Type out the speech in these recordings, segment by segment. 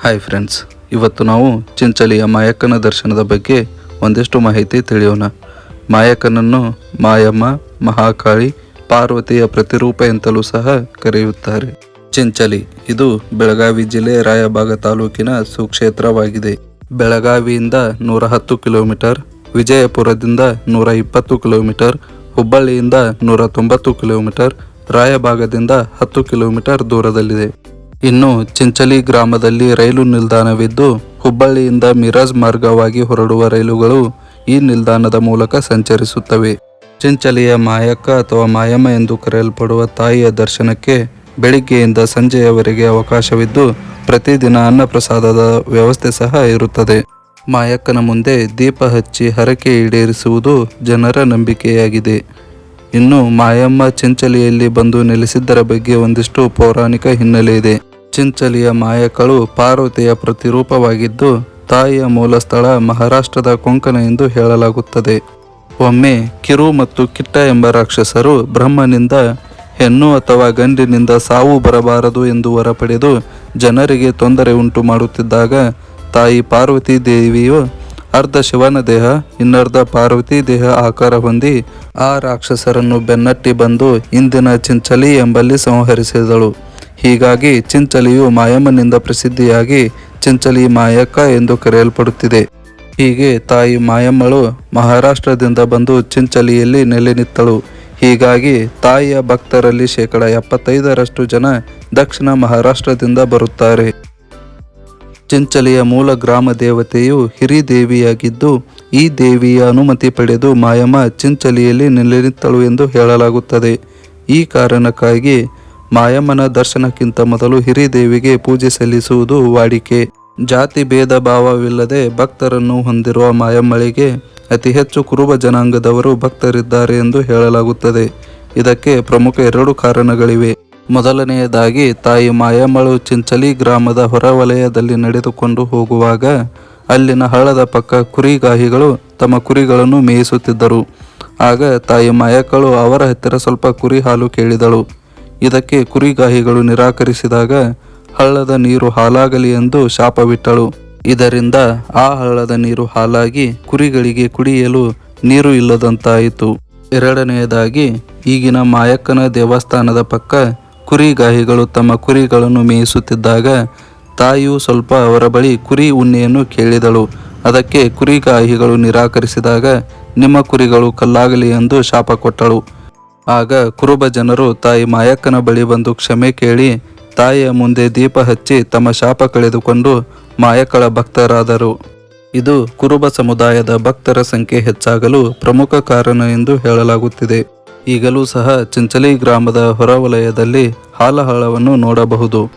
Hi friends ಇವತ್ತು ನಾವು ಚಿಂಚಲಿಯ ಮಾಯಕ್ಕನ ದರ್ಶನದ ಬಗ್ಗೆ ಒಂದಿಷ್ಟು ಮಾಹಿತಿ ತಿಳಿಯೋಣ. ಮಾಯಕ್ಕನನ್ನು ಮಾಯಮ್ಮ, ಮಹಾಕಾಳಿ, ಪಾರ್ವತಿಯ ಪ್ರತಿರೂಪ ಎಂತಲೂ ಸಹ ಕರೆಯುತ್ತಾರೆ. ಚಿಂಚಲಿ, ಇದು ಬೆಳಗಾವಿ ಜಿಲ್ಲೆ ರಾಯಬಾಗ ತಾಲೂಕಿನ ಸುಕ್ಷೇತ್ರವಾಗಿದೆ. ಬೆಳಗಾವಿಯಿಂದ ನೂರ ಹತ್ತು ಕಿಲೋಮೀಟರ್, ವಿಜಯಪುರದಿಂದ ನೂರ ಇಪ್ಪತ್ತು ಕಿಲೋಮೀಟರ್, ಹುಬ್ಬಳ್ಳಿಯಿಂದ ನೂರ ತೊಂಬತ್ತು ಕಿಲೋಮೀಟರ್, ರಾಯಭಾಗದಿಂದ ಹತ್ತು ಕಿಲೋಮೀಟರ್ ದೂರದಲ್ಲಿದೆ. ಇನ್ನು ಚಿಂಚಲಿ ಗ್ರಾಮದಲ್ಲಿ ರೈಲು ನಿಲ್ದಾಣವಿದ್ದು, ಹುಬ್ಬಳ್ಳಿಯಿಂದ ಮಿರಾಜ್ ಮಾರ್ಗವಾಗಿ ಹೊರಡುವ ರೈಲುಗಳು ಈ ನಿಲ್ದಾಣದ ಮೂಲಕ ಸಂಚರಿಸುತ್ತವೆ. ಚಿಂಚಲಿಯ ಮಾಯಕ್ಕ ಅಥವಾ ಮಾಯಮ್ಮ ಎಂದು ಕರೆಯಲ್ಪಡುವ ತಾಯಿಯ ದರ್ಶನಕ್ಕೆ ಬೆಳಿಗ್ಗೆಯಿಂದ ಸಂಜೆಯವರೆಗೆ ಅವಕಾಶವಿದ್ದು, ಪ್ರತಿದಿನ ಅನ್ನಪ್ರಸಾದದ ವ್ಯವಸ್ಥೆ ಸಹ ಇರುತ್ತದೆ. ಮಾಯಕ್ಕನ ಮುಂದೆ ದೀಪ ಹಚ್ಚಿ ಹರಕೆ ಈಡೇರಿಸುವುದು ಜನರ ನಂಬಿಕೆಯಾಗಿದೆ. ಇನ್ನು ಮಾಯಮ್ಮ ಚಿಂಚಲಿಯಲ್ಲಿ ಬಂದು ನೆಲೆಸಿದ್ದರ ಬಗ್ಗೆ ಒಂದಿಷ್ಟು ಪೌರಾಣಿಕ ಹಿನ್ನೆಲೆ ಇದೆ. ಚಿಂಚಲಿಯ ಮಾಯಕಳು ಪಾರ್ವತಿಯ ಪ್ರತಿರೂಪವಾಗಿದ್ದು, ತಾಯಿಯ ಮೂಲ ಸ್ಥಳ ಮಹಾರಾಷ್ಟ್ರದ ಕೊಂಕಣ ಎಂದು ಹೇಳಲಾಗುತ್ತದೆ. ಒಮ್ಮೆ ಕಿರು ಮತ್ತು ಕಿಟ್ಟ ಎಂಬ ರಾಕ್ಷಸರು ಬ್ರಹ್ಮನಿಂದ ಹೆಣ್ಣು ಅಥವಾ ಗಂಡಿನಿಂದ ಸಾವು ಬರಬಾರದು ಎಂದು ವರ ಜನರಿಗೆ ತೊಂದರೆ ಉಂಟು ಮಾಡುತ್ತಿದ್ದಾಗ, ತಾಯಿ ಪಾರ್ವತಿ ದೇವಿಯು ಅರ್ಧ ಶಿವನ ದೇಹ, ಇನ್ನರ್ಧ ಪಾರ್ವತಿ ದೇಹ ಆಕಾರ ಹೊಂದಿ ಆ ರಾಕ್ಷಸರನ್ನು ಬೆನ್ನಟ್ಟಿ ಬಂದು ಇಂದಿನ ಚಿಂಚಲಿ ಎಂಬಲ್ಲಿ ಸಂಹರಿಸಿದಳು. ಹೀಗಾಗಿ ಚಿಂಚಲಿಯು ಮಾಯಮ್ಮನಿಂದ ಪ್ರಸಿದ್ಧಿಯಾಗಿ ಚಿಂಚಲಿ ಮಾಯಕ್ಕ ಎಂದು ಕರೆಯಲ್ಪಡುತ್ತಿದೆ. ಹೀಗೆ ತಾಯಿ ಮಾಯಮ್ಮಳು ಮಹಾರಾಷ್ಟ್ರದಿಂದ ಬಂದು ಚಿಂಚಲಿಯಲ್ಲಿ ನೆಲೆ ನಿತ್ತಳು ಹೀಗಾಗಿ ತಾಯಿಯ ಭಕ್ತರಲ್ಲಿ ಶೇಕಡ ಎಪ್ಪತ್ತೈದರಷ್ಟು ಜನ ದಕ್ಷಿಣ ಮಹಾರಾಷ್ಟ್ರದಿಂದ ಬರುತ್ತಾರೆ. ಚಿಂಚಲಿಯ ಮೂಲ ಗ್ರಾಮ ದೇವತೆಯು ಹಿರಿದೇವಿಯಾಗಿದ್ದು, ಈ ದೇವಿಯ ಅನುಮತಿ ಪಡೆದು ಮಾಯಮ್ಮ ಚಿಂಚಲಿಯಲ್ಲಿ ನೆಲೆನಿತ್ತಳು ಎಂದು ಹೇಳಲಾಗುತ್ತದೆ. ಈ ಕಾರಣಕ್ಕಾಗಿ ಮಾಯಮ್ಮನ ದರ್ಶನಕ್ಕಿಂತ ಮೊದಲು ಹಿರಿದೇವಿಗೆ ಪೂಜೆ ಸಲ್ಲಿಸುವುದು ವಾಡಿಕೆ. ಜಾತಿ ಭೇದ ಭಾವವಿಲ್ಲದೆ ಭಕ್ತರನ್ನು ಹೊಂದಿರುವ ಮಾಯಮ್ಮಳಿಗೆ ಅತಿ ಹೆಚ್ಚು ಕುರುಬ ಜನಾಂಗದವರು ಭಕ್ತರಿದ್ದಾರೆ ಎಂದು ಹೇಳಲಾಗುತ್ತದೆ. ಇದಕ್ಕೆ ಪ್ರಮುಖ ಎರಡು ಕಾರಣಗಳಿವೆ. ಮೊದಲನೆಯದಾಗಿ, ತಾಯಿ ಮಾಯಮ್ಮಳು ಚಿಂಚಲಿ ಗ್ರಾಮದ ಹೊರವಲಯದಲ್ಲಿ ನಡೆದುಕೊಂಡು ಹೋಗುವಾಗ ಅಲ್ಲಿನ ಹಳ್ಳದ ಪಕ್ಕ ಕುರಿಗಾಹಿಗಳು ತಮ್ಮ ಕುರಿಗಳನ್ನು ಮೇಯಿಸುತ್ತಿದ್ದರು. ಆಗ ತಾಯಿ ಮಾಯಕ್ಕಳು ಅವರ ಹತ್ತಿರ ಸ್ವಲ್ಪ ಕುರಿ ಹಾಲು ಕೇಳಿದಳು. ಇದಕ್ಕೆ ಕುರಿಗಾಹಿಗಳು ನಿರಾಕರಿಸಿದಾಗ ಹಳ್ಳದ ನೀರು ಹಾಲಾಗಲಿ ಎಂದು ಶಾಪವಿಟ್ಟಳು. ಇದರಿಂದ ಆ ಹಳ್ಳದ ನೀರು ಹಾಲಾಗಿ ಕುರಿಗಳಿಗೆ ಕುಡಿಯಲು ನೀರು ಇಲ್ಲದಂತಾಯಿತು. ಎರಡನೆಯದಾಗಿ, ಈಗಿನ ಮಾಯಕ್ಕನ ದೇವಸ್ಥಾನದ ಪಕ್ಕ ಕುರಿಗಾಹಿಗಳು ತಮ್ಮ ಕುರಿಗಳನ್ನು ಮೇಯಿಸುತ್ತಿದ್ದಾಗ ತಾಯಿಯು ಸ್ವಲ್ಪ ಅವರ ಬಳಿ ಕುರಿ ಉಣ್ಣೆಯನ್ನು ಕೇಳಿದಳು. ಅದಕ್ಕೆ ಕುರಿಗಾಹಿಗಳು ನಿರಾಕರಿಸಿದಾಗ, ನಿಮ್ಮ ಕುರಿಗಳು ಕಲ್ಲಾಗಲಿ ಎಂದು ಶಾಪ ಕೊಟ್ಟಳು ಆಗ ಕುರುಬ ಜನರು ತಾಯಿ ಮಾಯಕ್ಕನ ಬಳಿ ಬಂದು ಕ್ಷಮೆ ಕೇಳಿ ತಾಯಿಯ ಮುಂದೆ ದೀಪ ಹಚ್ಚಿ ತಮ್ಮ ಶಾಪ ಕಳೆದುಕೊಂಡು ಮಾಯಕ್ಕಳ ಭಕ್ತರಾದರು. ಇದು ಕುರುಬ ಸಮುದಾಯದ ಭಕ್ತರ ಸಂಖ್ಯೆ ಹೆಚ್ಚಾಗಲು ಪ್ರಮುಖ ಕಾರಣ ಎಂದು ಹೇಳಲಾಗುತ್ತಿದೆ. ಈಗಲೂ ಸಹ ಚಿಂಚಲಿ ಗ್ರಾಮದ ಹೊರವಲಯದಲ್ಲಿ ಹಾಲಹಳವನ್ನು ನೋಡಬಹುದು.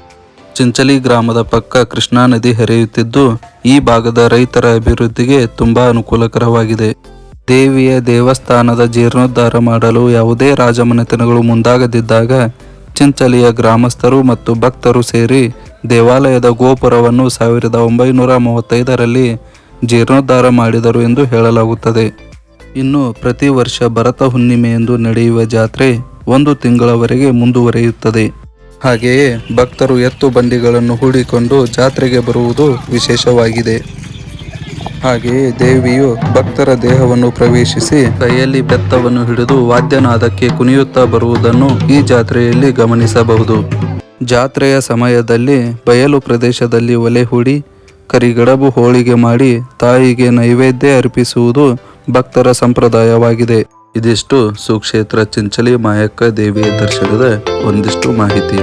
ಚಿಂಚಲಿ ಗ್ರಾಮದ ಪಕ್ಕ ಕೃಷ್ಣಾ ನದಿ ಹರಿಯುತ್ತಿದ್ದು ಈ ಭಾಗದ ರೈತರ ಅಭಿವೃದ್ಧಿಗೆ ತುಂಬಾ ಅನುಕೂಲಕರವಾಗಿದೆ. ದೇವಿಯ ದೇವಸ್ಥಾನದ ಜೀರ್ಣೋದ್ಧಾರ ಮಾಡಲು ಯಾವುದೇ ರಾಜಮನೆತನಗಳು ಮುಂದಾಗದಿದ್ದಾಗ ಚಿಂಚಲಿಯ ಗ್ರಾಮಸ್ಥರು ಮತ್ತು ಭಕ್ತರು ಸೇರಿ ದೇವಾಲಯದ ಗೋಪುರವನ್ನು ಸಾವಿರದ ಒಂಬೈನೂರ ಮೂವತ್ತೈದರಲ್ಲಿ ಜೀರ್ಣೋದ್ಧಾರ ಮಾಡಿದರು ಎಂದು ಹೇಳಲಾಗುತ್ತದೆ. ಇನ್ನು ಪ್ರತಿ ವರ್ಷ ಭರತ ಹುಣ್ಣಿಮೆಯಂದು ನಡೆಯುವ ಜಾತ್ರೆ ಒಂದು ತಿಂಗಳವರೆಗೆ ಮುಂದುವರಿಯುತ್ತದೆ. ಹಾಗೆಯೇ ಭಕ್ತರು ಎತ್ತು ಬಂಡಿಗಳನ್ನು ಹೂಡಿಕೊಂಡು ಜಾತ್ರೆಗೆ ಬರುವುದು ವಿಶೇಷವಾಗಿದೆ. ಹಾಗೆಯೇ ದೇವಿಯು ಭಕ್ತರ ದೇಹವನ್ನು ಪ್ರವೇಶಿಸಿ ಕೈಯಲ್ಲಿ ಬೆತ್ತವನ್ನು ಹಿಡಿದು ವಾದ್ಯನಾದಕ್ಕೆ ಕುಣಿಯುತ್ತಾ ಬರುವುದನ್ನು ಈ ಜಾತ್ರೆಯಲ್ಲಿ ಗಮನಿಸಬಹುದು. ಜಾತ್ರೆಯ ಸಮಯದಲ್ಲಿ ಬಯಲು ಪ್ರದೇಶದಲ್ಲಿ ಒಲೆ ಹೂಡಿ ಕರಿಗಡಬು ಹೋಳಿಗೆ ಮಾಡಿ ತಾಯಿಗೆ ನೈವೇದ್ಯ ಅರ್ಪಿಸುವುದು ಭಕ್ತರ ಸಂಪ್ರದಾಯವಾಗಿದೆ. ಇದಿಷ್ಟು ಸುಕ್ಷೇತ್ರ ಚಿಂಚಲಿ ಮಾಯಕ್ಕ ದೇವಿಯ ದರ್ಶನದ ಒಂದಿಷ್ಟು ಮಾಹಿತಿ.